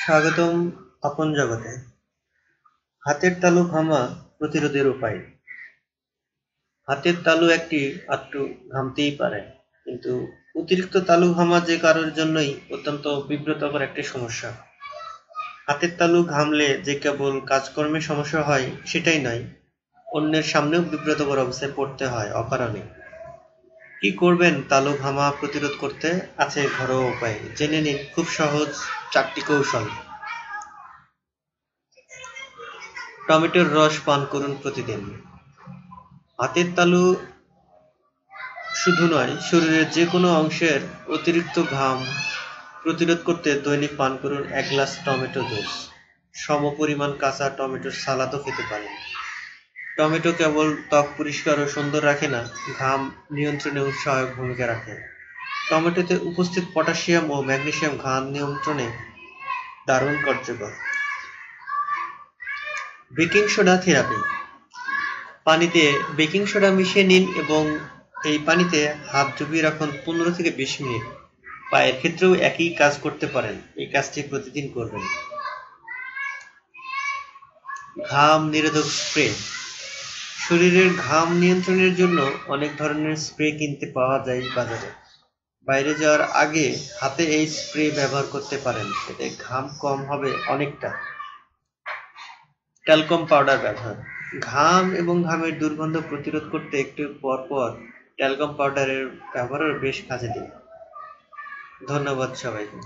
স্বাগতম আপন জগতে। হাতের তালু ঘামা প্রতিরোধের উপায়। হাতের তালু একটি আটটু ঘামতেই পারে, কিন্তু অতিরিক্ত তালু ঘামা যে কারোর জন্যই অত্যন্ত বিব্রতকর একটি সমস্যা। হাতের তালু ঘামলে যে কেবল কাজকর্মে সমস্যা হয় সেটাই নয়, অন্যের সামনেও বিব্রতকর অবস্থায় পড়তে হয় অকারণে। কি করবেন তালু ঘামা প্রতিরোধ করতে আছে ঘরোয়া উপায়। জেনে নিন, খুব সহজ চারটি কৌশল। টমেটোর রস পান করুন প্রতিদিন। হাতের তালু শুধু নয়, শরীরের যে কোনো অংশের অতিরিক্ত ঘাম প্রতিরোধ করতে দৈনিক পান করুন এক গ্লাস টমেটো জুস। সম পরিমাণ কাঁচা টমেটোর সালাদও খেতে পারেন। টমেটো কেবল ত্বক পরিষ্কার ও সুন্দর রাখে না, ঘাম নিয়ন্ত্রণেও সহায়ক ভূমিকা রাখে। টমেটোতে উপস্থিত পটাশিয়াম ও ম্যাগনেসিয়াম ঘাম নিয়ন্ত্রণে দারুণ কার্যকর। Baking soda therapy. পানিতে বেকিং সোডা মিশিয়ে নিন এবং এই পানিতে হাত ডুবিয়ে রাখুন পনেরো থেকে বিশ মিনিট। পায়ের ক্ষেত্রেও একই কাজ করতে পারেন। এই কাজটি প্রতিদিন করবেন। ঘাম নিরোধক স্প্রে। শরীরের ঘাম নিয়ন্ত্রণের জন্য অনেক ধরনের স্প্রে কিনতে পাওয়া যায় বাজারে। বাইরে যাওয়ার আগে হাতে এই স্প্রে ব্যবহার করতে পারেন, এতে ঘাম কম হবে অনেকটা। ট্যালকম পাউডার ব্যবহার। ঘাম এবং ঘামের দুর্গন্ধ প্রতিরোধ করতে একটু পর পর ট্যালকম পাউডারের ব্যবহারও বেশ কাজে দেয়। ধন্যবাদ সবাইকে।